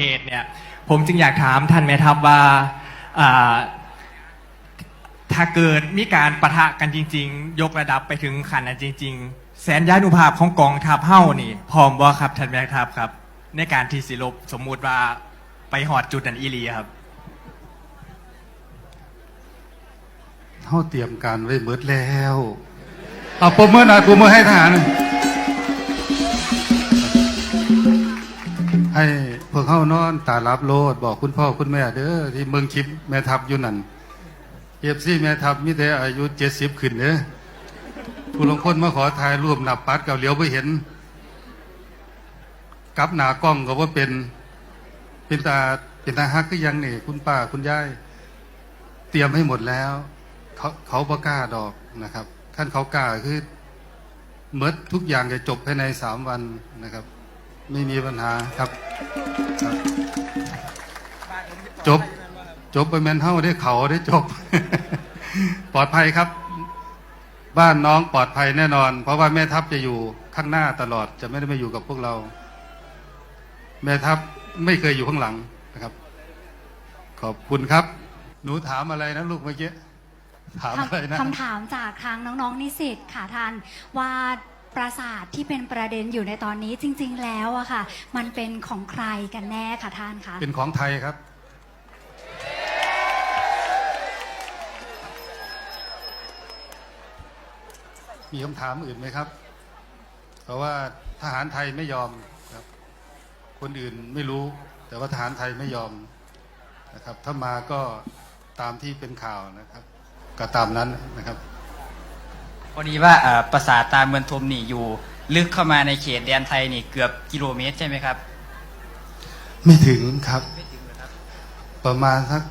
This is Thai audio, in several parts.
เหตุเนี่ยผมจึงอยากถามท่านแม่ทัพว่าถ้าเกิดมีการปะทะกันจริง ๆ ยกระดับไปถึงขั้นนั้นจริง ๆ แสนยานุภาพของกองทัพเฮ้านี่พร้อมบ่ครับท่านแม่ทัพครับ ในการที่สิลบสมมุติว่าไปหอดจุดนั้นอีลีครับเขาเตรียมการไว้เบิดแล้วเอาปมเมื่อหน่อยปมเมื่อให้ทหารให้ พวกเข้านอนตารับโลดบอกคุณพ่อคุณแม่เด้อที่เมืองชิปแม่ทัพอยู่นั่นเอฟซีแม่ทัพมีแต่อายุเจ็ดสิบขึ้นเด้อผู้ลงคนมาขอถ่ายรูปหนับปัดกับเหลียวไปเห็นกับหนากล้องก็ว่าเป็น เป็นตาเป็นตาฮักก็ยังนี่คุณป้าคุณยายเตรียมให้หมดแล้ว เขาเขาประกล้าดอกนะครับขั้นเขากล้าคือเมดทุกอย่างจะจบภายในสามวันนะครับ ไม่มีปัญหาครับครับ จบ จบไปแมนเท่าได้เขาได้จบ ปลอดภัยครับ บ้านน้องปลอดภัยแน่นอน เพราะว่าแม่ทัพจะอยู่ข้างหน้าตลอด จะไม่ได้มาอยู่กับพวกเรา แม่ทัพไม่เคยอยู่ข้างหลังนะครับ ขอบคุณครับ หนูถามอะไรนะลูกเมื่อกี้ถามอะไรนะคำถามจากทางน้องๆนิสิตค่ะท่านว่า ปราสาทที่เป็นประเด็นอยู่ในตอนนี้จริง ๆ แล้วอะค่ะ มันเป็นของใครกันแน่ค่ะท่านคะเป็นของไทยครับ มีคำถามอื่นไหมครับ เพราะว่าทหารไทยไม่ยอมครับ คนอื่นไม่รู้ แต่ว่าทหารไทยไม่ยอมนะครับ ถ้ามาก็ตามที่เป็นข่าวนะครับ ก็ตามนั้นนะครับ พอดีว่าเอ่อปราสาทตาเมืองทมนี่อยู่ ลึกเข้ามาในเขตแดนไทยนี่เกือบกิโลเมตรใช่ไหมครับไม่ถึงครับประมาณสัก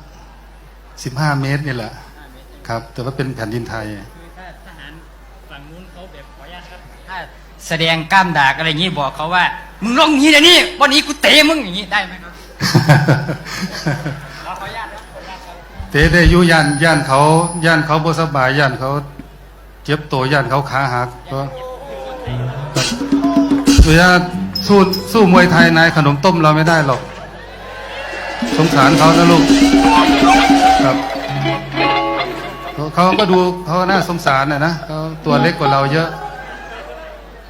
สิบห้าเมตรนี่แหละครับ แต่ว่าเป็นแผ่นดินไทย คือถ้าทหารฝั่งนู้นเขาแบบขออนุญาตครับ ถ้าแสดงกล้ามดากอะไรอย่างนี้บอกเขาว่า มึงลงหนี้เดี๋ยวนี้วันนี้กูเตะมึงอย่างนี้ได้ไหมครับขออนุญาตครับขออนุญาตครับ เตะได้อยุย่านย่านเขาย่านเขาบ่สบายย่านเขา เจ็บตัวย่านเขาขาหักก็ตัวย่าสู้สู้มวยไทยนายขนมต้มเราไม่ได้หรอก สงสารเขานะลูกครับเขาก็ดูเขาน่าสงสารนะนะเขาตัวเล็กกว่าเราเยอะ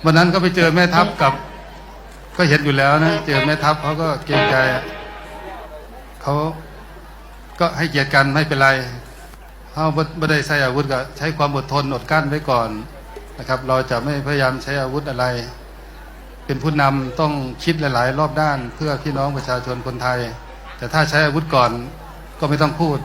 วันนั้นก็ไปเจอแม่ทัพกับ ก็เห็นอยู่แล้วนะเจอแม่ทัพเขาก็เกรงใจเขาก็ให้เกียรติกันไม่เป็นไร เขาไม่ได้ใช้อาวุธก็ใช้ความอดทนอดกั้นไว้ก่อนนะครับ เราจะไม่พยายามใช้อาวุธอะไร เป็นผู้นำต้องคิดหลาย ๆ รอบด้านเพื่อพี่น้องประชาชนคนไทย แต่ถ้าใช้อาวุธก่อนก็ไม่ต้องพูด